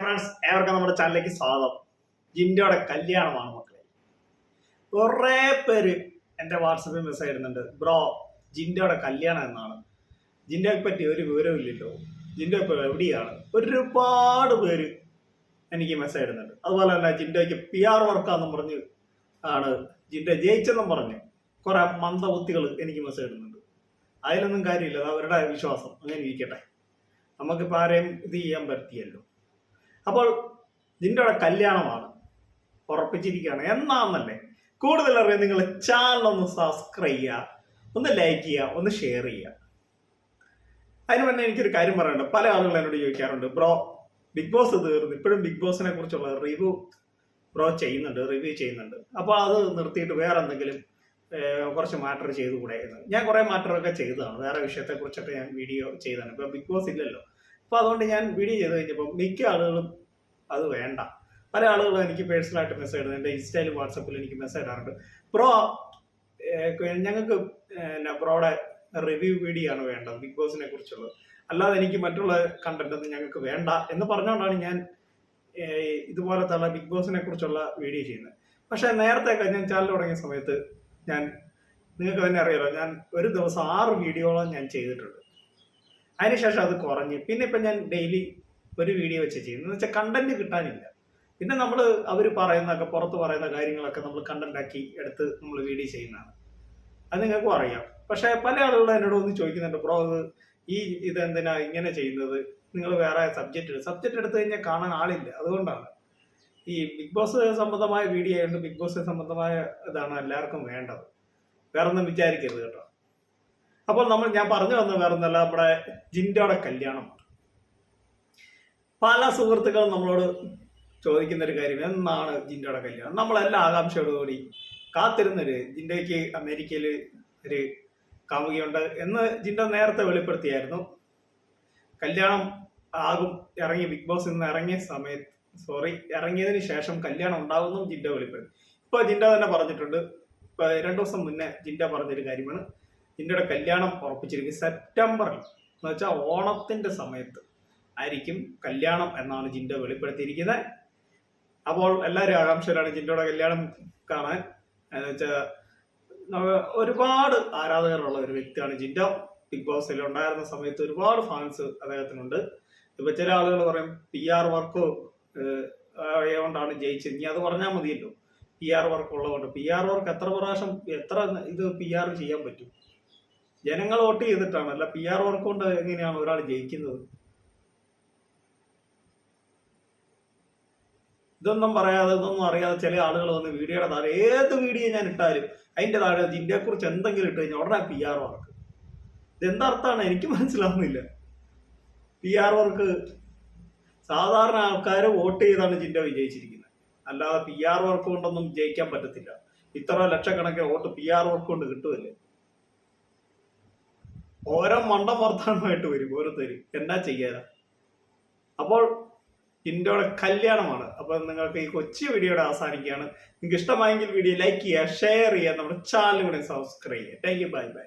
Friends ഏവർക്കും നമ്മുടെ ചാനലിലേക്ക് സ്വാഗതം. ജിൻഡോയുടെ കല്യാണമാണ് മക്കളെ. കുറേ പേര് എന്റെ വാട്സപ്പിൽ മെസ്സേജ് ഇടുന്നുണ്ട്. ബ്രോ ജിൻഡോയുടെ കല്യാണം എന്നാണ്. ജിൻഡോയെ പറ്റി ഒരു വിവരമില്ലല്ലോ ജിൻഡോ ഇപ്പോൾ എവിടെയാണ്? ഒരുപാട് പേര് എനിക്ക് മെസ്സേജ് ഇടുന്നുണ്ട്. അതുപോലെ തന്നെ ജിൻഡോയ്ക്ക് പി ആർ വർക്കാന്നും പറഞ്ഞ് ആണ് ജിൻഡോ ജയിച്ചെന്നും പറഞ്ഞ് കുറെ മന്ദബുദ്ധികൾ എനിക്ക് മെസ്സേജ് ഇടുന്നുണ്ട്. അതിലൊന്നും കാര്യമില്ല. അത് അവരുടെ വിശ്വാസം. അങ്ങനെ ഇരിക്കട്ടെ. നമുക്കിപ്പോൾ ആരെയും ഇത് ചെയ്യാൻ പറ്റിയല്ലോ. അപ്പോൾ നിന്റെ അവിടെ കല്യാണമാണ്. ഉറപ്പിച്ചിരിക്കുകയാണ്. എന്നാന്നല്ലേ? കൂടുതൽ അറിയാൻ നിങ്ങൾ ചാനൽ ഒന്ന് സബ്സ്ക്രൈബ് ചെയ്യുക ഒന്ന് ലൈക്ക് ചെയ്യുക ഒന്ന് ഷെയർ ചെയ്യുക. അതിന് മുന്നേ എനിക്കൊരു കാര്യം പറയാനുണ്ട്. പല ആളുകൾ എന്നോട് ചോദിക്കാറുണ്ട് ബ്രോ ബിഗ് ബോസ് തീർന്നു. ഇപ്പോഴും ബിഗ് ബോസിനെ കുറിച്ചുള്ള റിവ്യൂ ബ്രോ ചെയ്യുന്നുണ്ട് റിവ്യൂ ചെയ്യുന്നുണ്ട്. അപ്പോൾ അത് നിർത്തിയിട്ട് വേറെ എന്തെങ്കിലും കുറച്ച് മാറ്റർ ചെയ്തുകൂടെ ഞാൻ കുറേ മാറ്ററൊക്കെ ചെയ്തതാണ്. വേറെ വിഷയത്തെക്കുറിച്ചൊക്കെ ഞാൻ വീഡിയോ ചെയ്തതാണ്. ഇപ്പോൾ ബിഗ് ബോസ് ഇല്ലല്ലോ. അപ്പോൾ അതുകൊണ്ട് ഞാൻ വീഡിയോ ചെയ്ത് കഴിഞ്ഞപ്പോൾ മിക്ക ആളുകളും അത് വേണ്ട. പല ആളുകളും എനിക്ക് പേഴ്സണലായിട്ട് മെസ്സേജ് ഇടുന്നത് എന്റെ ഇൻസ്റ്റയിലും വാട്സപ്പിലും എനിക്ക് മെസ്സേജ് ഇടാറുണ്ട്. പ്രോ ഞങ്ങൾക്ക് ബ്രോയുടെ റിവ്യൂ വീഡിയോ ആണ് വേണ്ടത് ബിഗ് ബോസിനെ കുറിച്ചുള്ളത്. അല്ലാതെ എനിക്ക് മറ്റുള്ള കണ്ടന്റ് ഒന്നും ഞങ്ങൾക്ക് വേണ്ട എന്ന് പറഞ്ഞുകൊണ്ടാണ് ഞാൻ ഇതുപോലത്തെ ഇതുപോലത്തുള്ള ബിഗ് ബോസിനെ കുറിച്ചുള്ള വീഡിയോ ചെയ്യുന്നത്. പക്ഷേ നേരത്തെ ഞാൻ ചാനൽ തുടങ്ങിയ സമയത്ത് ഞാൻ നിങ്ങൾക്ക് തന്നെ അറിയാലോ ഞാൻ ഒരു ദിവസം ആറ് വീഡിയോളം ഞാൻ ചെയ്തിട്ടുണ്ട് അതിനുശേഷം അത് കുറഞ്ഞ്. പിന്നെ ഇപ്പം ഞാൻ ഡെയിലി ഒരു വീഡിയോ വെച്ച് ചെയ്യുന്നത്. വെച്ചാൽ കണ്ടന്റ് കിട്ടാനില്ല. പിന്നെ നമ്മൾ അവർ പറയുന്നതൊക്കെ പുറത്ത് പറയുന്ന കാര്യങ്ങളൊക്കെ നമ്മൾ കണ്ടന്റാക്കി എടുത്ത് നമ്മൾ വീഡിയോ ചെയ്യുന്നതാണ്. അത് നിങ്ങൾക്കും അറിയാം. പക്ഷേ പല ആളുകളും എന്നോട് ഒന്ന് ചോദിക്കുന്നുണ്ട് ബ്രോ അത് ഈ ഇത് എന്തിനാ ഇങ്ങനെ ചെയ്യുന്നത്? നിങ്ങൾ വേറെ സബ്ജക്റ്റ് സബ്ജക്റ്റ് എടുത്തു കഴിഞ്ഞാൽ കാണാൻ ആളില്ല. അതുകൊണ്ടാണ്. ഈ ബിഗ് ബോസ് സംബന്ധമായ വീഡിയോ ആയതുകൊണ്ട് ബിഗ് ബോസ് സംബന്ധമായ ഇതാണ് എല്ലാവർക്കും വേണ്ടത്. വേറൊന്നും വിചാരിക്കരുത് കേട്ടോ. അപ്പോൾ നമ്മൾ ഞാൻ പറഞ്ഞു വന്ന വേറെ ഒന്നല്ല നമ്മുടെ ജിൻഡോയുടെ കല്യാണം. പല സുഹൃത്തുക്കളും നമ്മളോട് ചോദിക്കുന്ന ഒരു കാര്യം എന്നാണ് ജിൻഡോയുടെ കല്യാണം? നമ്മളെല്ലാം ആകാംക്ഷയോടുകൂടി കാത്തിരുന്നൊരു ജിൻഡോയ്ക്ക് അമേരിക്കയിൽ ഒരു കാമുകിയുണ്ട് എന്ന് ജിൻഡോ നേരത്തെ വെളിപ്പെടുത്തിയായിരുന്നു. കല്യാണം ആകും ഇറങ്ങി ബിഗ് ബോസ് നിന്ന് ഇറങ്ങിയ സമയത്ത് സോറി ഇറങ്ങിയതിന് ശേഷം കല്യാണം ഉണ്ടാകുമെന്നും ജിൻഡോ വെളിപ്പെടുത്തി. ഇപ്പോൾ ജിൻഡോ തന്നെ പറഞ്ഞിട്ടുണ്ട്. ഇപ്പൊ രണ്ടു ദിവസം മുന്നേ ജിൻഡോ പറഞ്ഞൊരു കാര്യമാണ്. ജിൻഡോയുടെ കല്യാണം ഉറപ്പിച്ചിരിക്കും സെപ്റ്റംബറിൽ. എന്ന് വെച്ചാൽ ഓണത്തിന്റെ സമയത്ത് ആയിരിക്കും കല്യാണം എന്നാണ് ജിൻഡോ വെളിപ്പെടുത്തിയിരിക്കുന്നത്. അപ്പോൾ എല്ലാവരും ആകാംക്ഷയിലാണ് ജിൻഡോയുടെ കല്യാണം കാണാൻ. എന്ന് വെച്ചാൽ ഒരുപാട് ആരാധകരുള്ള ഒരു വ്യക്തിയാണ് ജിൻഡോ. ബിഗ് ബോസിൽ ഉണ്ടായിരുന്ന സമയത്ത് ഒരുപാട് ഫാൻസ് അദ്ദേഹത്തിനുണ്ട്. ഇപ്പൊ ചില ആളുകൾ പറയും പി ആർ വർക്ക് ആയതുകൊണ്ടാണ് ജയിച്ചത്. ഇനി അത് പറഞ്ഞാൽ മതിയല്ലോ. പി ആർ വർക്ക് ഉള്ളതുകൊണ്ട്. പി ആർ വർക്ക് എത്ര പ്രാവശ്യം എത്ര ഇത് പി ആർ ചെയ്യാൻ പറ്റും? ജനങ്ങൾ വോട്ട് ചെയ്തിട്ടാണ്. അല്ല പി ആർ വർക്ക് കൊണ്ട് എങ്ങനെയാണ് ഒരാൾ ജയിക്കുന്നത്? ഇതൊന്നും പറയാതെ ഇതൊന്നും അറിയാതെ ചില ആളുകൾ വന്ന് വീഡിയോയുടെ താഴെ ഏത് വീഡിയോ ഞാൻ ഇട്ടാലും അതിന്റെ താഴെ ഇന്ത്യയെ കുറിച്ച് എന്തെങ്കിലും ഇട്ട് കഴിഞ്ഞാൽ ഉടനെ പി ആർ വർക്ക് ഇതെന്താ അർത്ഥമാണ്? എനിക്ക് മനസ്സിലാവുന്നില്ല. പി ആർ വർക്ക് സാധാരണ ആൾക്കാർ വോട്ട് ചെയ്താണ് ജിൻഡ വിജയിച്ചിരിക്കുന്നത്. അല്ലാതെ പി ആർ വർക്ക് കൊണ്ടൊന്നും ജയിക്കാൻ പറ്റത്തില്ല. ഇത്ര ലക്ഷക്കണക്കിന് വോട്ട് പി ആർ വർക്ക് കൊണ്ട് കിട്ടുമല്ലേ ഓരോ മണ്ടം വർത്താനമായിട്ട് വരും ഓരോരുത്തര്. എന്താ ചെയ്യാനാ? അപ്പോൾ ജിൻഡോയുടെ കല്യാണമാണ്. അപ്പോൾ നിങ്ങൾക്ക് ഈ കൊച്ചു വീഡിയോയുടെ അവസാനിക്കുകയാണ്. നിങ്ങൾക്ക് ഇഷ്ടമായെങ്കിൽ വീഡിയോ ലൈക്ക് ചെയ്യുക ഷെയർ ചെയ്യുക നമ്മുടെ ചാനൽ കൂടെ സബ്സ്ക്രൈബ് ചെയ്യുക. Thank you bye bye